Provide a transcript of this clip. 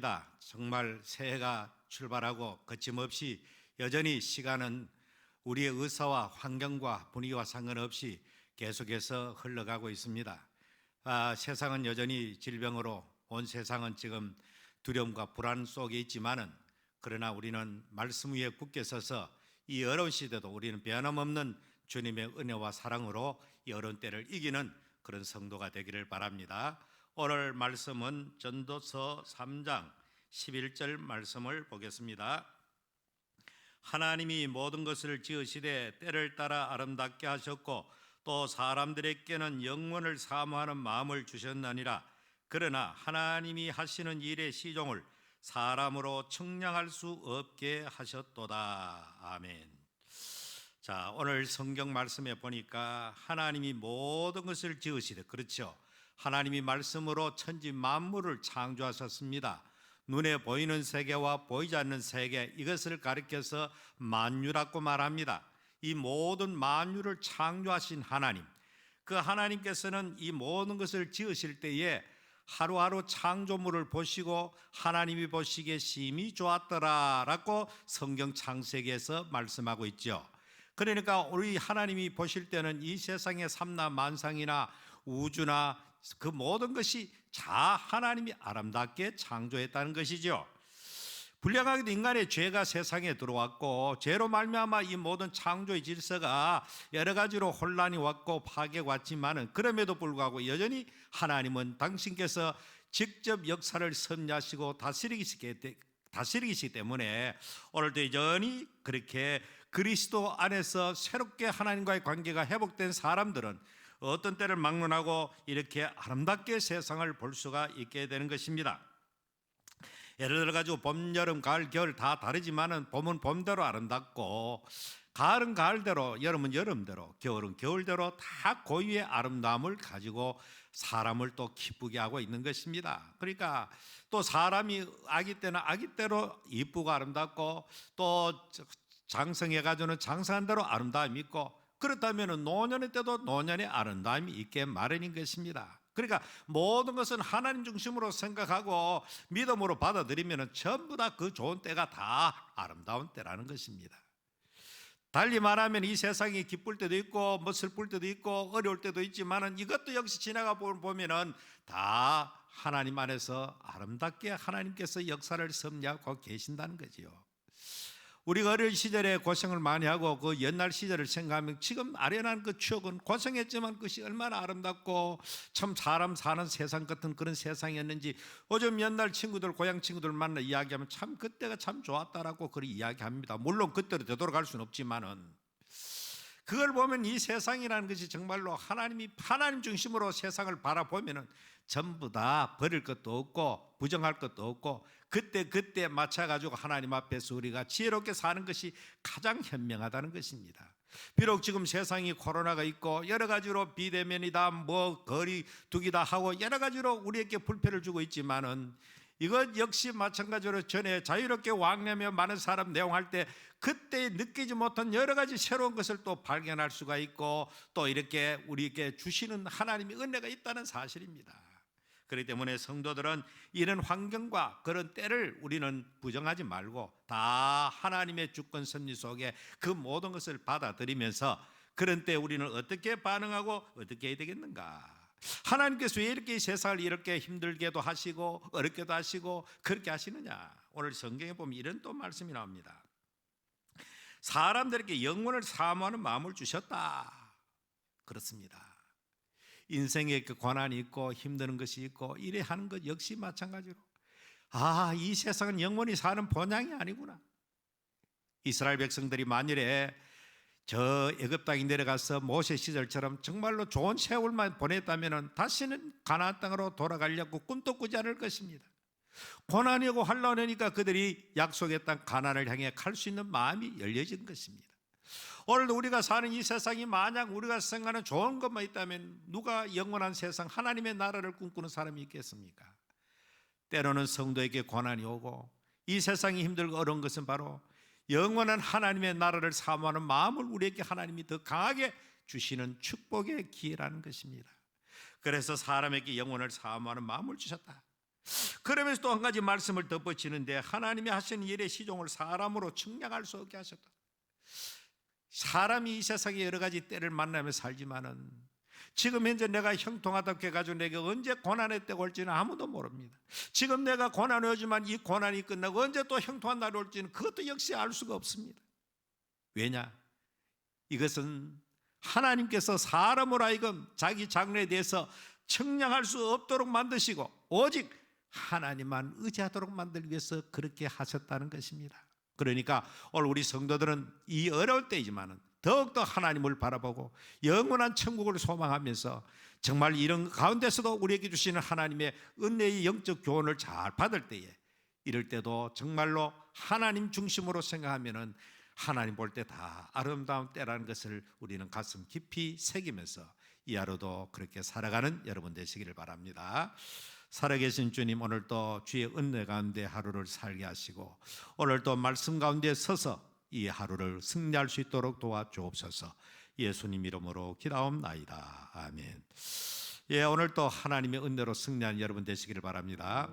봅니다. 정말 새해가 출발하고 거침없이 여전히 시간은 우리의 의사와 환경과 분위기와 상관없이 계속해서 흘러가고 있습니다. 아, 세상은 여전히 질병으로 온 세상은 지금 두려움과 불안 속에 있지만은 그러나 우리는 말씀 위에 굳게 서서 이 어려운 시대도 우리는 변함없는 주님의 은혜와 사랑으로 이 어려운 때를 이기는 그런 성도가 되기를 바랍니다. 오늘 말씀은 전도서 3장 11절 말씀을 보겠습니다. 하나님이 모든 것을 지으시되 때를 따라 아름답게 하셨고 또 사람들에게는 영원을 사모하는 마음을 주셨나니라 그러나 하나님이 하시는 일의 시종을 사람으로 측량할 수 없게 하셨도다 아멘. 자 오늘 성경 말씀에 보니까 하나님이 모든 것을 지으시되 그렇죠. 하나님이 말씀으로 천지 만물을 창조하셨습니다. 눈에 보이는 세계와 보이지 않는 세계 이것을 가리켜서 만유라고 말합니다. 이 모든 만유를 창조하신 하나님, 그 하나님께서는 이 모든 것을 지으실 때에 하루하루 창조물을 보시고 하나님이 보시기에 심히 좋았더라라고 성경 창세기에서 말씀하고 있죠. 그러니까 우리 하나님이 보실 때는 이 세상의 삼나 만상이나 우주나 그 모든 것이 자 하나님이 아름답게 창조했다는 것이죠. 불량하게도 인간의 죄가 세상에 들어왔고 죄로 말미암아 이 모든 창조의 질서가 여러 가지로 혼란이 왔고 파괴가 왔지만은 그럼에도 불구하고 여전히 하나님은 당신께서 직접 역사를 섭리하시고 다스리시기 때문에 오늘도 여전히 그렇게 그리스도 안에서 새롭게 하나님과의 관계가 회복된 사람들은 어떤 때를 막론하고 이렇게 아름답게 세상을 볼 수가 있게 되는 것입니다. 예를 들어 가지고 봄, 여름, 가을, 겨울 다 다르지만은 봄은 봄대로 아름답고 가을은 가을대로, 여름은 여름대로, 겨울은 겨울대로 다 고유의 아름다움을 가지고 사람을 또 기쁘게 하고 있는 것입니다. 그러니까 또 사람이 아기 때는 아기 때로 이쁘고 아름답고 또 장성해 가지고는 장성한 대로 아름다움이 있고 그렇다면 노년의 때도 노년의 아름다움이 있게 마련인 것입니다. 그러니까 모든 것은 하나님 중심으로 생각하고 믿음으로 받아들이면 전부 다 그 좋은 때가 다 아름다운 때라는 것입니다. 달리 말하면 이 세상이 기쁠 때도 있고 뭐 슬플 때도 있고 어려울 때도 있지만은 이것도 역시 지나가 보면은 다 하나님 안에서 아름답게 하나님께서 역사를 섭리하고 계신다는 거지요. 우리가 어릴 시절에 고생을 많이 하고 그 옛날 시절을 생각하면 지금 아련한 그 추억은 고생했지만 그것이 얼마나 아름답고 참 사람 사는 세상 같은 그런 세상이었는지 요즘 옛날 친구들 고향 친구들 만나 이야기하면 참 그때가 참 좋았다라고 그렇게 이야기합니다. 물론 그때로 되돌아갈 수는 없지만은 그걸 보면 이 세상이라는 것이 정말로 하나님이 하나님 중심으로 세상을 바라보면은 전부 다 버릴 것도 없고 부정할 것도 없고 그때 그때 맞춰 가지고 하나님 앞에서 우리가 지혜롭게 사는 것이 가장 현명하다는 것입니다. 비록 지금 세상이 코로나가 있고 여러 가지로 비대면이다 뭐 거리 두기다 하고 여러 가지로 우리에게 불편을 주고 있지만은 이것 역시 마찬가지로 전에 자유롭게 왕래며 많은 사람 내용할 때 그때 느끼지 못한 여러 가지 새로운 것을 또 발견할 수가 있고 또 이렇게 우리에게 주시는 하나님의 은혜가 있다는 사실입니다. 그렇기 때문에 성도들은 이런 환경과 그런 때를 우리는 부정하지 말고 다 하나님의 주권 섭리 속에 그 모든 것을 받아들이면서 그런 때 우리는 어떻게 반응하고 어떻게 해야 되겠는가? 하나님께서 왜 이렇게 세상을 이렇게 힘들게도 하시고 어렵게도 하시고 그렇게 하시느냐? 오늘 성경에 보면 이런 또 말씀이 나옵니다. 사람들에게 영혼을 사모하는 마음을 주셨다. 그렇습니다. 인생에 그 고난이 있고 힘드는 것이 있고 이래 하는 것 역시 마찬가지로 아, 이 세상은 영원히 사는 본향이 아니구나. 이스라엘 백성들이 만일에 저 애굽 땅에 내려가서 모세 시절처럼 정말로 좋은 세월만 보냈다면 다시는 가나안 땅으로 돌아가려고 꿈도 꾸지 않을 것입니다. 고난이 오고 환란이니까 그들이 약속의 땅 가나안을 향해 갈 수 있는 마음이 열려진 것입니다. 오늘도 우리가 사는 이 세상이 만약 우리가 생각하는 좋은 것만 있다면 누가 영원한 세상 하나님의 나라를 꿈꾸는 사람이 있겠습니까? 때로는 성도에게 고난이 오고 이 세상이 힘들고 어려운 것은 바로 영원한 하나님의 나라를 사모하는 마음을 우리에게 하나님이 더 강하게 주시는 축복의 기회라는 것입니다. 그래서 사람에게 영혼을 사모하는 마음을 주셨다. 그러면서 또 한 가지 말씀을 덧붙이는데 하나님이 하신 일의 시종을 사람으로 측량할 수 없게 하셨다. 사람이 이 세상에 여러 가지 때를 만나며 살지만은 지금 현재 내가 형통하다고 해가지고 내게 언제 고난의 때가 올지는 아무도 모릅니다. 지금 내가 고난이 오지만 이 고난이 끝나고 언제 또 형통한 날이 올지는 그것도 역시 알 수가 없습니다. 왜냐? 이것은 하나님께서 사람으로 하여금 자기 장래에 대해서 측량할 수 없도록 만드시고 오직 하나님만 의지하도록 만들기 위해서 그렇게 하셨다는 것입니다. 그러니까 오늘 우리 성도들은 이 어려울 때이지만은 더욱더 하나님을 바라보고 영원한 천국을 소망하면서 정말 이런 가운데서도 우리에게 주시는 하나님의 은혜의 영적 교훈을 잘 받을 때에 이럴 때도 정말로 하나님 중심으로 생각하면은 하나님 볼 때 다 아름다운 때라는 것을 우리는 가슴 깊이 새기면서 이 하루도 그렇게 살아가는 여러분 되시기를 바랍니다. 살아계신 주님 오늘 또 주의 은혜 가운데 하루를 살게 하시고 오늘 또 말씀 가운데 서서 이 하루를 승리할 수 있도록 도와주옵소서. 예수님 이름으로 기도옵나이다. 아멘. 예 오늘 또 하나님의 은혜로 승리한 여러분 되시기를 바랍니다